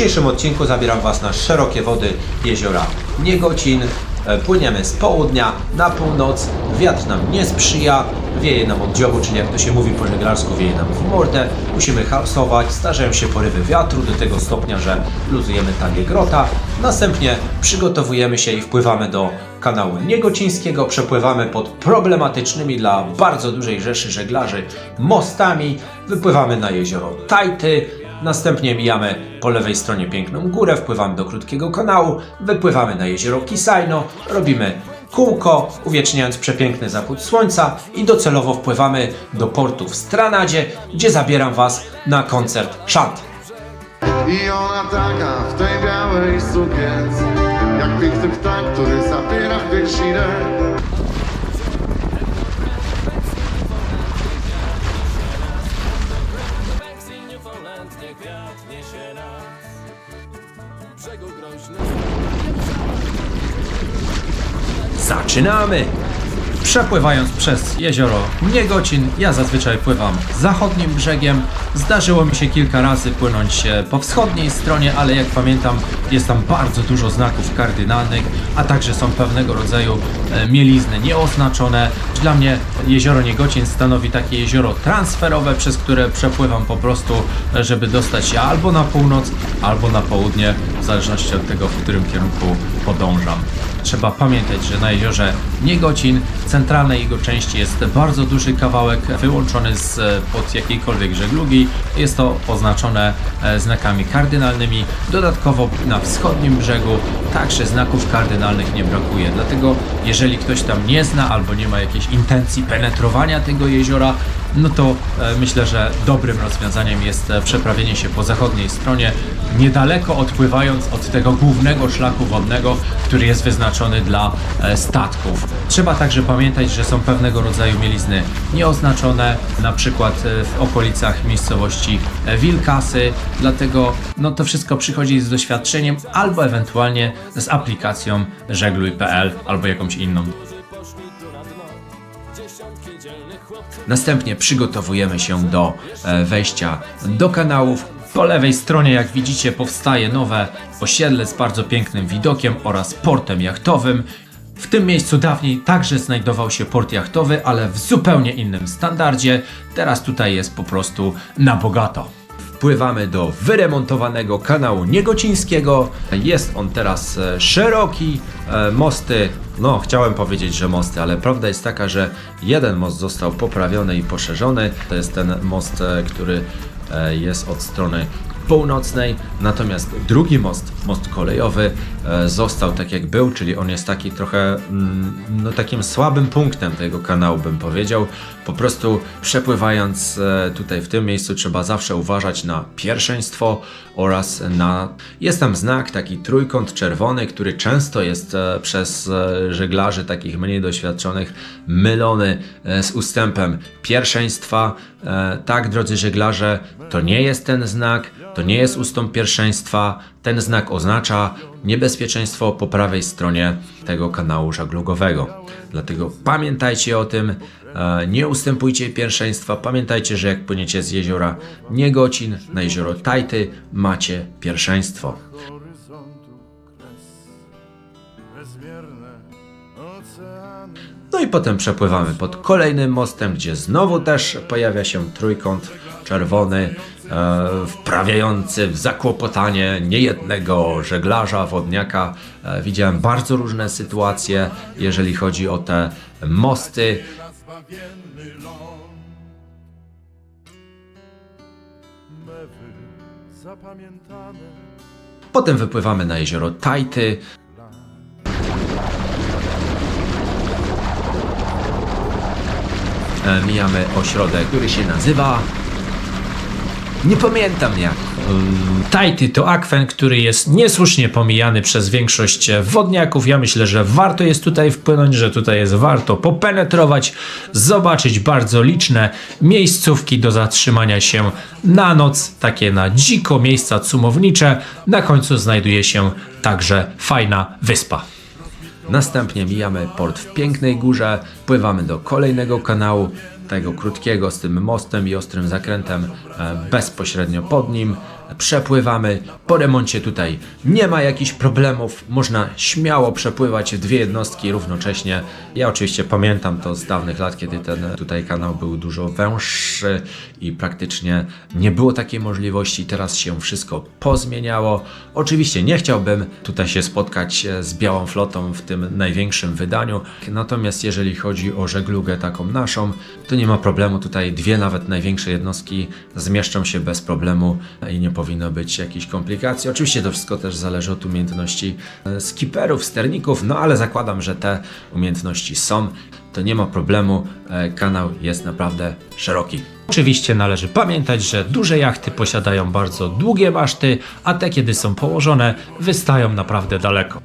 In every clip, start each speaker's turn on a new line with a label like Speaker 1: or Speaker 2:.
Speaker 1: dzisiejszym odcinku zabieram Was na szerokie wody jeziora Niegocin. E, Płyniemy z południa na północ, wiatr nam nie sprzyja, wieje nam od dziobu, czyli jak to się mówi po żeglarsku, wieje nam w mordę. Musimy hasować, zdarzają się porywy wiatru do tego stopnia, że luzujemy talię grota. Następnie przygotowujemy się i wpływamy do kanału Niegocińskiego, przepływamy pod problematycznymi dla bardzo dużej rzeszy żeglarzy mostami, wypływamy na jezioro Tajty, Następnie mijamy po lewej stronie piękną górę, wpływamy do krótkiego kanału, wypływamy na jezioro Kisajno, robimy kółko, uwieczniając przepiękny zachód słońca i docelowo wpływamy do portu w Stranadzie, gdzie zabieram Was na koncert Shant.
Speaker 2: I ona taka w tej białej sukience Jak piękny ptak, który zabiera w piersinę
Speaker 1: Zaczynamy! Przepływając przez jezioro Niegocin, ja zazwyczaj pływam zachodnim brzegiem. Zdarzyło mi się kilka razy płynąć po wschodniej stronie, ale jak pamiętam, jest tam bardzo dużo znaków kardynalnych, a także są pewnego rodzaju e, mielizny nieoznaczone. Dla mnie jezioro Niegocin stanowi takie jezioro transferowe, przez które przepływam po prostu, e, żeby dostać się albo na północ, albo na południe, w zależności od tego, w którym kierunku podążam. Trzeba pamiętać, że na jeziorze Niegocin centralnej jego części jest bardzo duży kawałek wyłączony z e, pod jakiejkolwiek żeglugi. Jest to oznaczone e, znakami kardynalnymi. Dodatkowo na wschodnim brzegu także znaków kardynalnych nie brakuje. Dlatego jeżeli ktoś tam nie zna albo nie ma jakiejś intencji penetrowania tego jeziora, no to e, myślę, że dobrym rozwiązaniem jest e, przeprawienie się po zachodniej stronie, niedaleko odpływając od tego głównego szlaku wodnego, który jest wyznaczony dla e, statków. Trzeba także pamiętać, że są pewnego rodzaju mielizny nieoznaczone, na przykład w okolicach miejscowości Wilkasy, dlatego no to wszystko przychodzi z doświadczeniem albo ewentualnie z aplikacją żegluj.pl albo jakąś inną. Następnie przygotowujemy się do e, wejścia do kanałów. Po lewej stronie, jak widzicie, powstaje nowe osiedle z bardzo pięknym widokiem oraz portem jachtowym. W tym miejscu dawniej także znajdował się port jachtowy, ale w zupełnie innym standardzie. Teraz tutaj jest po prostu na bogato. Wpływamy do wyremontowanego kanału Niegocińskiego. Jest on teraz e, szeroki, e, mosty, no chciałem powiedzieć, że mosty, ale prawda jest taka, że jeden most został poprawiony i poszerzony. To jest ten most, e, który jest od strony północnej, natomiast drugi most, most kolejowy, został tak jak był, czyli on jest taki trochę, mm, no takim słabym punktem tego kanału bym powiedział. Po prostu przepływając e, tutaj w tym miejscu trzeba zawsze uważać na pierwszeństwo oraz na... Jest tam znak, taki trójkąt czerwony, który często jest e, przez e, żeglarzy takich mniej doświadczonych mylony e, z ustępem pierwszeństwa. E, Tak, drodzy żeglarze, to nie jest ten znak, to nie jest ustąp pierwszeństwa. Ten znak oznacza niebezpieczeństwo po prawej stronie tego kanału żaglugowego. Dlatego pamiętajcie o tym, e, nie ustępujcie pierwszeństwa. Pamiętajcie, że jak płyniecie z jeziora Niegocin na jezioro Tajty, macie pierwszeństwo. No i potem przepływamy pod kolejnym mostem, gdzie znowu też pojawia się trójkąt czerwony, wprawiający w zakłopotanie niejednego żeglarza, wodniaka. E, widziałem bardzo różne sytuacje, jeżeli chodzi o te mosty. Potem wypływamy na jezioro Tajty. E, Mijamy ośrodek, który się nazywa. Nie pamiętam jak. Tajty to akwen, który jest niesłusznie pomijany przez większość wodniaków. Ja myślę, że warto jest tutaj wpłynąć, że tutaj jest warto popenetrować, zobaczyć bardzo liczne miejscówki do zatrzymania się na noc, takie na dziko, miejsca cumownicze. Na końcu znajduje się także fajna wyspa. Następnie mijamy port w Pięknej Górze, pływamy do kolejnego kanału, tego krótkiego z tym mostem i ostrym zakrętem e, bezpośrednio pod nim. Przepływamy. Po remoncie tutaj nie ma jakichś problemów, można śmiało przepływać dwie jednostki równocześnie. Ja oczywiście pamiętam to z dawnych lat, kiedy ten tutaj kanał był dużo węższy i praktycznie nie było takiej możliwości. Teraz się wszystko pozmieniało. Oczywiście nie chciałbym tutaj się spotkać e, z Białą Flotą w tym największym wydaniu, natomiast jeżeli chodzi o żeglugę taką naszą, to nie ma problemu. Tutaj dwie nawet największe jednostki zmieszczą się bez problemu i nie powinno być jakichś komplikacji. Oczywiście to wszystko też zależy od umiejętności e, skiperów, sterników, no ale zakładam, że te umiejętności są. To nie ma problemu, e, kanał jest naprawdę szeroki. Oczywiście należy pamiętać, że duże jachty posiadają bardzo długie maszty, a te kiedy są położone wystają naprawdę daleko.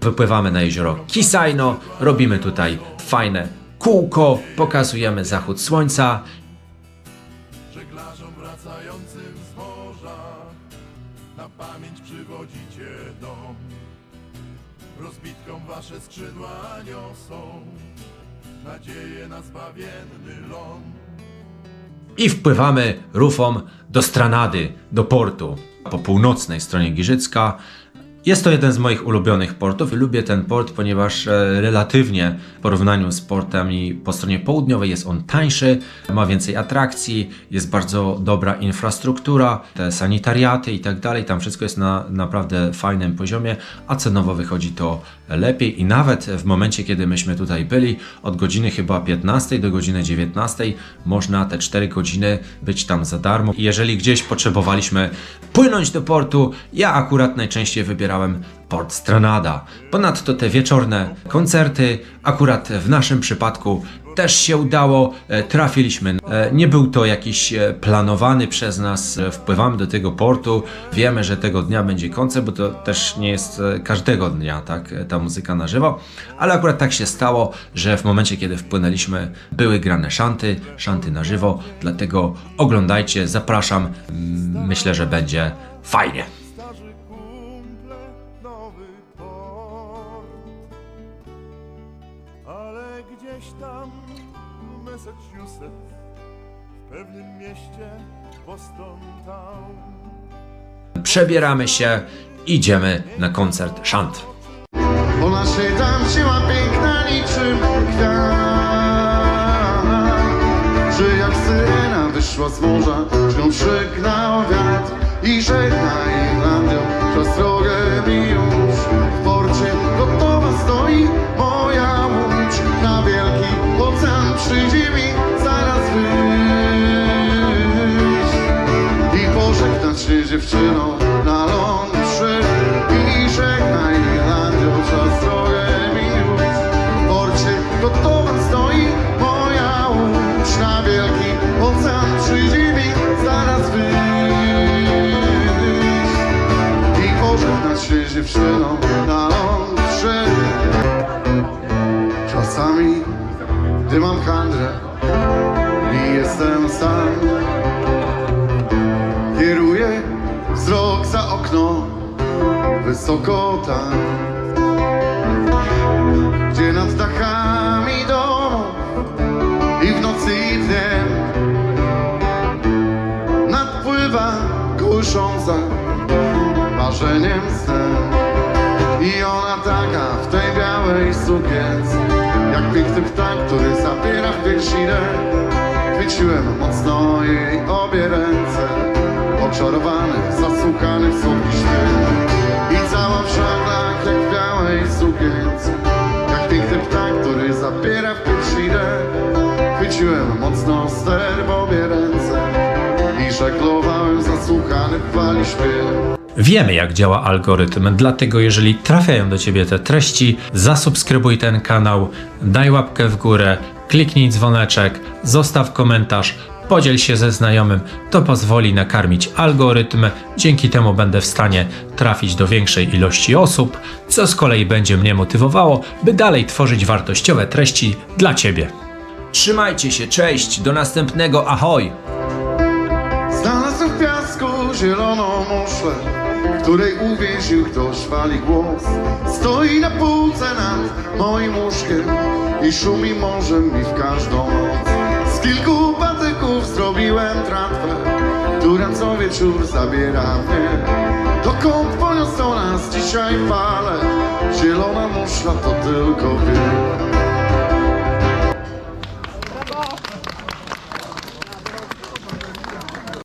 Speaker 1: Wypływamy na jezioro Kisaino, robimy tutaj fajne kółko, pokazujemy zachód słońca.
Speaker 3: Pamięć przywodzicie dom Rozbitkom wasze skrzydła niosą na zbawienny ląd
Speaker 1: i wpływamy rufą do Stranady, do portu po północnej stronie Giżycka. Jest to jeden z moich ulubionych portów. Lubię ten port, ponieważ e, relatywnie w porównaniu z portami po stronie południowej jest on tańszy, ma więcej atrakcji, jest bardzo dobra infrastruktura, te sanitariaty i tak dalej. Tam wszystko jest na naprawdę fajnym poziomie, a cenowo wychodzi to lepiej. I nawet w momencie, kiedy myśmy tutaj byli, od godziny chyba 15 do godziny 19, można te 4 godziny być tam za darmo. I jeżeli gdzieś potrzebowaliśmy płynąć do portu, ja akurat najczęściej wybierałem port Stranada. Ponadto te wieczorne koncerty, akurat w naszym przypadku też się udało, e, trafiliśmy. E, Nie był to jakiś e, planowany przez nas, wpływamy do tego portu, wiemy, że tego dnia będzie koncert, bo to też nie jest każdego dnia, tak, ta muzyka na żywo, ale akurat tak się stało, że w momencie, kiedy wpłynęliśmy, były grane szanty, szanty na żywo, dlatego oglądajcie, zapraszam, myślę, że będzie fajnie.
Speaker 3: Gdzieś tam w Massachusetts W pewnym mieście Boston Town
Speaker 1: Przebieramy się, idziemy na koncert szant.
Speaker 2: Ona się tam siła piękna niczym kwiat Że jak syrena wyszła z morza się dziewczyną na lądzie i żegnaj Irlandią, czas drogę mi już w porcie gotowa stoi moja łódź na wielki ocean przyjdzie zaraz wyjść. I pożegnać się dziewczyną na lądzie czasami gdy mam handrę i jestem sam Wysoko tam Gdzie nad dachami domów I w nocy i dniem Nadpływa kusząca Marzeniem snem I ona taka w tej białej sukience Jak piękny ptak, który zabiera w piersinę Chwyciłem mocno jej obie ręce Oczarowany, zasłukany w który zabiera w piersinę Chwyciłem mocno ster w obie ręce I żeglowałem zasłuchany w fali śpiew.
Speaker 1: Wiemy, jak działa algorytm, dlatego jeżeli trafiają do Ciebie te treści, zasubskrybuj ten kanał, daj łapkę w górę, kliknij dzwoneczek, zostaw komentarz, podziel się ze znajomym. To pozwoli nakarmić algorytm, dzięki temu będę w stanie trafić do większej ilości osób, co z kolei będzie mnie motywowało, by dalej tworzyć wartościowe treści dla Ciebie. Trzymajcie się, cześć, do następnego, ahoj!
Speaker 2: Znalazłem w piasku zieloną muszlę, w której uwięził ktoś fali głos. Stoi na półce nad moim łóżkiem i szumi morzem mi w każdą noc. Z kilku zrobiłem tratwę, która co wieczór zabiera mnie Dokąd poniosą nas dzisiaj fale? Zielona muszla to tylko wie